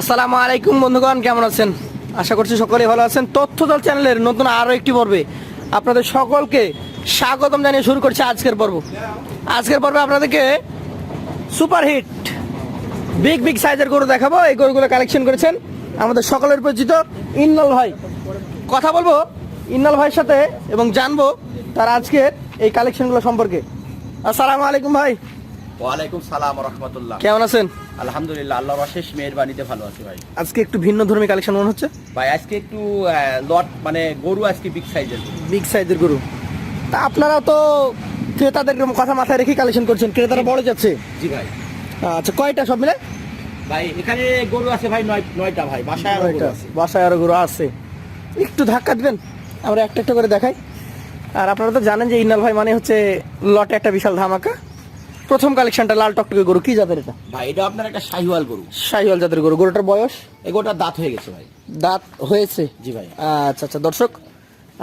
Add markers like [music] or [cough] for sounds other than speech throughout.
আসসালামু আলাইকুম বন্ধুগণ, কেমন আছেন? আশা করছি সকলেই ভালো আছেন। তথ্যদল চ্যানেলের নতুন আরও একটি পর্বে আপনাদের সকলকে স্বাগতম জানিয়ে শুরু করছে আজকের পর্ব। আজকের পর্বে আপনাদেরকে সুপারহিট, বিগ বিগ সাইজের গরু দেখাবো। এই গরুগুলো কালেকশন করেছেন আমাদের সকলের পরিচিত ইন্নল ভাই। কথা বলব ইন্নল ভাইয়ের সাথে এবং জানব তার আজকের এই কালেকশনগুলো সম্পর্কে। আসসালামু আলাইকুম ভাই। ওয়ালাইকুম সালাম রহমতুল্লাহ। কেমন আছেন? আলহামদুলিল্লাহ আল্লাহর অশেষ মেহরবানিতে ভালো আছি ভাই। আজকে একটু ভিন্ন ধর্মী কালেকশন মনে হচ্ছে? ভাই আজকে একটু লট মানে গরু আজকে বিগ সাইজের বিগ সাইজের গরু। তা আপনারা তো ক্রেতাদের কথা মাথায় রেখে কালেকশন করছেন ক্রেতারা বড় যাচ্ছে। জি ভাই। আচ্ছা কয়টা সব মিলে? ভাই এখানে গরু আছে ভাই নয় নয়টা ভাই বাসায় আরও গরু আছে। বাসায় আরও গরু আছে। একটু ধাক্কা দিবেন আমরা একটা একটা করে দেখাই। আর আপনারা তো জানেন যে ইনাল ভাই মানে হচ্ছে লটে একটা বিশাল ধামাকা। প্রথম কালেকশনটা লাল টকটকে গরু কি জাতের এটা? ভাই এটা আপনার একটা শাহিওয়াল গরু। শাহিওয়াল জাতের গরু। গরুটার বয়স? এই গরুটার দাঁত হয়ে গেছে ভাই। দাঁত হয়েছে? জি ভাই। আচ্ছা আচ্ছা দর্শক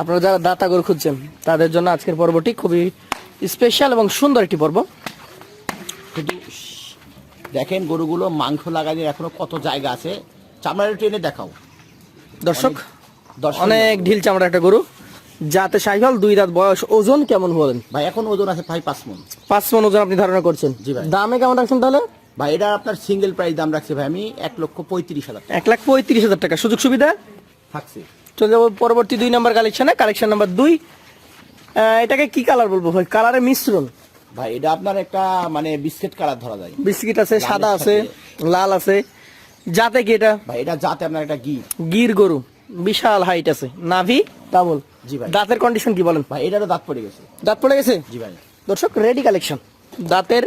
আপনারা যারা দাঁতা গরু খুঁজছেন তাদের জন্য আজকের পর্বটি খুবই স্পেশাল এবং সুন্দর একটি পর্ব। দেখেন গরুগুলো মাংস লাগানোর এখনও কত জায়গা আছে। চামড়ার ট্রেনে দেখাও। দর্শক অনেক ঢিল চামড়া একটা গরু। যাতে সাইকেল দুই দাঁত বয়স ওজন কেমন বলেন? ভাই এখন ওজন আছে ভাই পাঁচ মন। পাঁচ মন ওজন আপনি ধারণা করছেন? জি ভাই। দামে কেমন রাখছেন তাহলে? ভাই এটা আপনার সিঙ্গেল প্রাইস দাম রাখছে ভাই আমি এক লক্ষ পঁয়ত্রিশ হাজার এক লাখ পঁয়ত্রিশ হাজার টাকা। সুযোগ সুবিধা? থাকছে। চলে যাব পরবর্তী দুই নাম্বার কালেকশনে কালেকশন নাম্বার দুই। এটাকে কি কালার বলব ভাই? কালারের মিশ্রণ। ভাই এটা আপনার একটা মানে বিস্কিট কালার ধরা যায়। বিস্কিট আছে সাদা আছে লাল আছে। যাতে কি এটা? ভাই এটা যাতে আপনার একটা গির। গির গরু। বিশাল হাইট আছে। নাভি ডাবল জি ভাই। দাঁতের কন্ডিশন কি বলেন? ভাই এটারও দাঁত পড়ে গেছে। দাঁত পড়ে গেছে? জি ভাই। দর্শক রেডি কালেকশন দাঁতের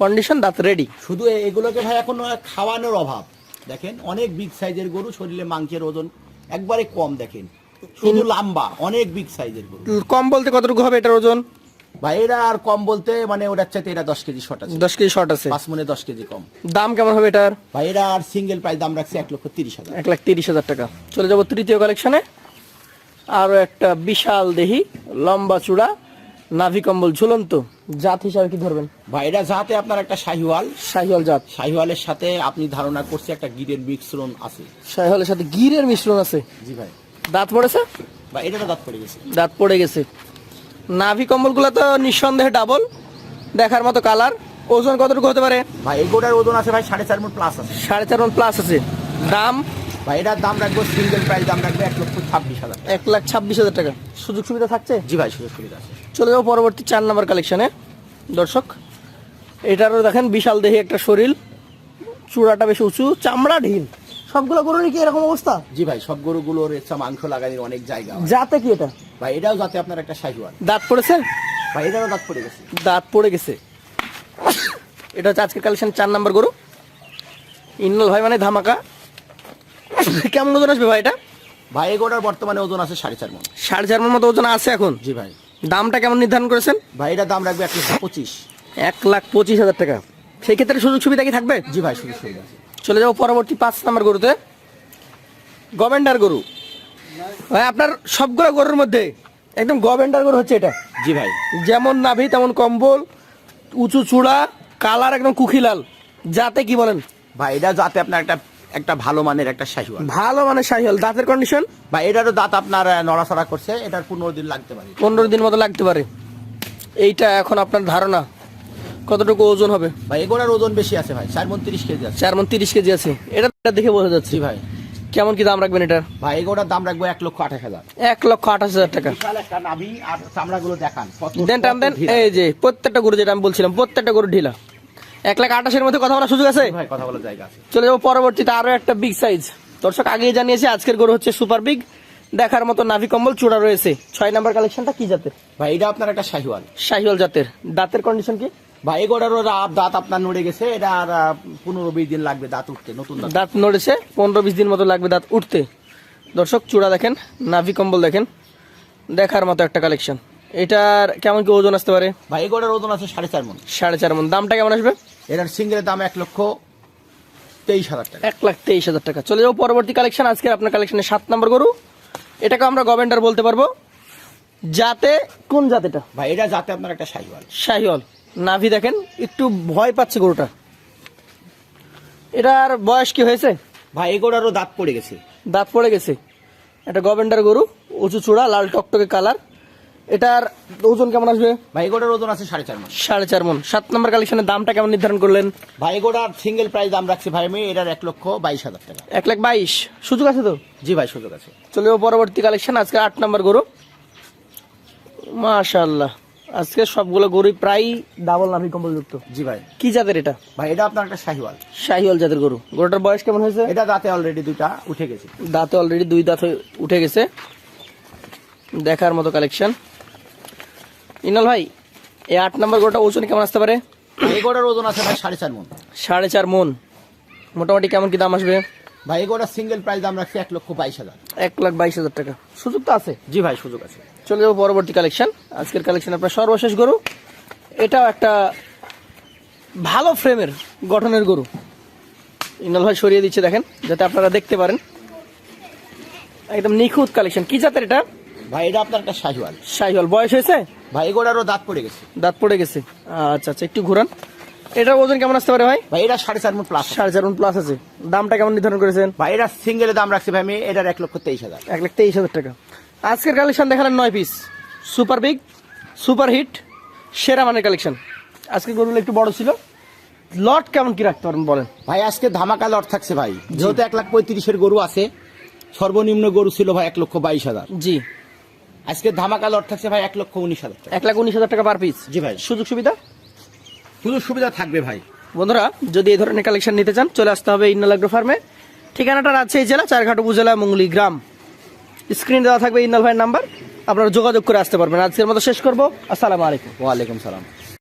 কন্ডিশন দাঁত রেডি শুধু এগুলোকে ভাই এখন খাওয়ানোর অভাব। দেখেন অনেক বিগ সাইজের গরু শরীরে মাংসের ওজন একবারে কম দেখেন। শুধু লম্বা অনেক বিগ সাইজের গরু। কম বলতে কতটুকু হবে এটার ওজন? ভাই এরা আর কম বলতে মানে ওটার চাইতে এটা দশ কেজি শর্ট আছে। দশ কেজি শর্ট আছে। পাঁচ মনে দশ কেজি কম। দাম কেমন হবে এটার? ভাই এরা আর সিঙ্গেল প্রাইস দাম রাখছে এক লক্ষ তিরিশ হাজার। এক লাখ তিরিশ হাজার টাকা। চলে যাব তৃতীয় কালেকশনে আরও একটা বিশাল দেহি লম্বা চূড়া। নাভি কম্বল ঝুলন্ত। জাত হিসাবে কি ধরবেন? ভাই এটা যাতে আপনার একটা শাহিওয়াল। শাহিওয়াল জাত। শাহিওয়ালের সাথে আপনি ধারণা করছে একটা গিরের মিশ্রণ আছে। শাহিওয়ালের সাথে গিরের মিশ্রণ আছে? জি ভাই। দাঁত পড়েছে? ভাই এটারও দাঁত পড়ে গেছে। দাঁত পড়ে গেছে। নাভি কম্বলগুলো তো নিঃসন্দেহে ডাবল দেখার মতো কালার ওজন কতটুকু হতে পারে? ভাই এই গোটার ওজন আছে ভাই সাড়ে চার মন প্লাস আছে। সাড়ে চার মন প্লাস আছে। দাম? ভাই এটার দাম রাখব সিঙ্গেল প্রাইস দাম রাখব এক লক্ষ ছাব্বিশ হাজার এক লাখ ছাব্বিশ হাজার টাকা। সুযোগ সুবিধা থাকছে? জি ভাই সুযোগ সুবিধা আছে। চলে যাব পরবর্তী চার নম্বর কালেকশনে দর্শক এটারও দেখেন বিশাল দেহি একটা শরীর। চূড়াটা বেশি উঁচু চামড়া ঢিল সবগুলো গরুরই কি এরকম অবস্থা? জি ভাই সব গরুগুলোর একটা মাংস লাগানোর অনেক জায়গা যাতে কি এটা? ভাই এটাও যাতে আপনার একটা শাহিওয়াল দাঁত পড়েছে? ভাই এটারও দাঁত পড়ে গেছে। দাঁত পড়ে গেছে। এটা হচ্ছে আজকের কালেকশন চার নম্বর গরু। ইন্নল ভাই মানে ধামাকা। [laughs] কেমন ওজন আসবে ভাই এটা? ভাই এই গোটার বর্তমানে ওজন আছে সাড়ে চার মন। সাড়ে চার মন মতো ওজন আছে এখন? জি ভাই। দামটা কেমন নির্ধারণ করেছেন? ভাই এটার দাম রাখবে এক লক্ষ পঁচিশ। এক লাখ পঁচিশ হাজার টাকা। সেই ক্ষেত্রে সুযোগ সুবিধা কি থাকবে? জি ভাই সুযোগ সুবিধা চলে যাব পরবর্তী পাঁচ নাম্বার গরুতে। গভেন্ডার গরু। ভাই আপনার সবগুলো গরুর মধ্যে একদম গভেন্ডার গরু হচ্ছে এটা? জি ভাই। যেমন নাভি তেমন কম্বল উঁচু চূড়া কালার একদম কুখিলাল যাতে কি বলেন? ভাই এটা যাতে আপনার একটা একটা ভালো মানের একটা শাহিওয়াল। ভালো মানে সাহিল দাঁতের কন্ডিশন ভাই এটারও দাঁত আপনার নড়াচড়া করছে এটার পনেরো দিন লাগতে পারে। পনেরো দিন মতো লাগতে পারে। এইটা এখন আপনার ধারণা কতটুকু ওজন হবে? ভাই এগোড়ার ওজন বেশি আছে ভাই চার মন তিরিশ কেজি আছে। চার মন তিরিশ কেজি আছে। এটা দেখে বোঝা যাচ্ছে। ভাই। কেমন কি দাম রাখবেন এটার? ভাই এগোটার দাম রাখব এক লক্ষ আঠাশ হাজার। এক লক্ষ আঠাশ হাজার টাকা। নাভি আর চামড়াগুলো দেখান দেন টান দেন এই যে প্রত্যেকটা গরু যেটা আমি বলছিলাম প্রত্যেকটা গরু ঢিলা। এক লাখ আঠাশের মধ্যে কথা বলার সুযোগ আছে? ভাই কথা বলার জায়গা আছে। চলে যাব পরবর্তীতে আরও একটা বিগ সাইজ দর্শক আগেই জানিয়েছি আজকের গরু হচ্ছে সুপার বিগ দেখার মতো নাভি কম্বল চূড়া রয়েছে। ছয় নাম্বার কালেকশনটা কি জাতের? ভাই এটা আপনার একটা শাহিওয়াল। শাহিওয়াল জাতের। দাঁতের কন্ডিশন কি? ভাই এগোড়ারও রা- দাঁত আপনার নড়ে গেছে এটা আর পনেরো বিশ দিন লাগবে দাঁত উঠতে নতুন দাঁত। নড়েছে পনেরো বিশ দিন মতো লাগবে দাঁত উঠতে। দর্শক চূড়া দেখেন নাভি কম্বল দেখেন। দেখার মতো একটা কালেকশন এটার কেমন কি ওজন আসতে পারে? ভাই এগোড়ার ওজন আছে সাড়ে চার মন। সাড়ে চার মন। দামটা কেমন আসবে? এটার সিঙ্গেলের দাম এক লক্ষ তেইশ হাজার টাকা। এক লাখ তেইশ হাজার টাকা। চলে যাব পরবর্তী কালেকশন আজকের আপনার কালেকশনের সাত নম্বর গরু। এটাকে আমরা গভেন্ডার বলতে পারব। যাতে কোন জাত এটা ভাই এটা যাতে আপনার একটা শাহিওয়াল। শাহিওয়াল। নাভি দেখেন একটু ভয় পাচ্ছে গরুটা। এটার বয়স কি হয়েছে? ভাই এগোড়ারও দাঁত পড়ে গেছে। দাঁত পড়ে গেছে। এটা গভেন্ডার গরু উঁচু চূড়া লাল টকটকে কালার এটার ওজন কেমন আসবে? ভাই এগোড়ার ওজন আছে সাড়ে চার মাস সাড়ে চার মন। সাত নম্বর কালেকশনের দামটা কেমন নির্ধারণ করলেন? ভাই এগোড়ার সিঙ্গেল প্রাইস দাম রাখছি ভাই আমি এটার এক লক্ষ বাইশ হাজার টাকা। এক লাখ বাইশ। সুযোগ আছে তো? জি ভাই সুযোগ আছে। চলে পরবর্তী কালেকশন আজকে আট নম্বর গরু। মাশাল্লাহ আজকে সবগুলো গরুই প্রায় ডাবল নাভি কম্বলযুক্ত। জি ভাই। কি জাতের এটা? ভাই এটা আপনার একটা শাহিওয়াল। শাহিওয়াল জাতের গরু। গরুটার বয়স কেমন হয়েছে? এটা দাঁতে অলরেডি দুইটা উঠে গেছে। দাঁতে অলরেডি দুই দাঁত হয়ে উঠে গেছে। দেখার মতো কালেকশন ইনাল ভাই এই আট নম্বর গরুটা ওজন কেমন আসতে পারে? ভাই গোটার ওজন আছে ভাই সাড়ে চার মন। সাড়ে চার মন। মোটামুটি কেমন কি দাম আসবে? ভাই এগোড়ার সিঙ্গেল প্রাইস দাম রাখছি এক লক্ষ বাইশ হাজার। এক লাখ বাইশ হাজার টাকা। সুযোগ তো আছে? জি ভাই সুযোগ আছে। চলে যাব পরবর্তী কালেকশন আজকের কালেকশন আপনার সর্বশেষ গরু। এটাও একটা ভালো ফ্রেমের গঠনের গরু। ইনাল ভাই সরিয়ে দিচ্ছে দেখেন যাতে আপনারা দেখতে পারেন। একদম নিখুঁত কালেকশন কি জাতের এটা? ভাই এটা আপনার একটা শাহিওয়াল। শাহিওয়াল। বয়স হয়েছে? ভাই এগোড়ারও দাঁত পড়ে গেছে। দাঁত পড়ে গেছে। আচ্ছা আচ্ছা একটু ঘুরান। এটার ওজন কেমন আসতে পারে ভাই? ভাই এটা সাড়ে চার মন প্লাস সাড়ে চার প্লাস আছে। দামটা কেমন নির্ধারণ করেছেন? ভাই এটা সিঙ্গেলের দাম রাখছি ভাই আমি এটার এক লক্ষ তেইশ হাজার। এক লাখ তেইশ হাজার টাকা। আজকের কালেকশন দেখালেন নয় piece super big super hit সেরা মানের কালেকশন আজকে গরুগুলো একটু বড় ছিল। লট কেমন কি রাখতে পারেন বলেন? ভাই আজকে ধামাকা লট থাকছে ভাই। যেহেতু এক লাখ পঁয়ত্রিশের গরু আছে সর্বনিম্ন গরু ছিল ভাই এক লক্ষ বাইশ হাজার। জি। আজকে ধামাকা লট থাকছে ভাই এক লক্ষ উনিশ হাজার টাকা। এক লাখ উনিশ হাজার টাকা পার পিস জি ভাই। সুযোগ সুবিধা? সুযোগ সুবিধা থাকবে ভাই। বন্ধুরা যদি এই ধরনের কালেকশন নিতে চান চলে আসতে হবে ইন্নাল আগ্রো ফার্মে ঠিকানাটা রাজশাহী জেলা চারঘাট উপজেলা মুঙ্গলি গ্রাম। স্ক্রিন দেওয়া থাকবে ইন্নাল ভাইয়ের নাম্বার আপনারা যোগাযোগ করে আসতে পারবেন। আজকের মতো শেষ করব। আসসালামু আলাইকুম। ওয়ালাইকুম সালাম।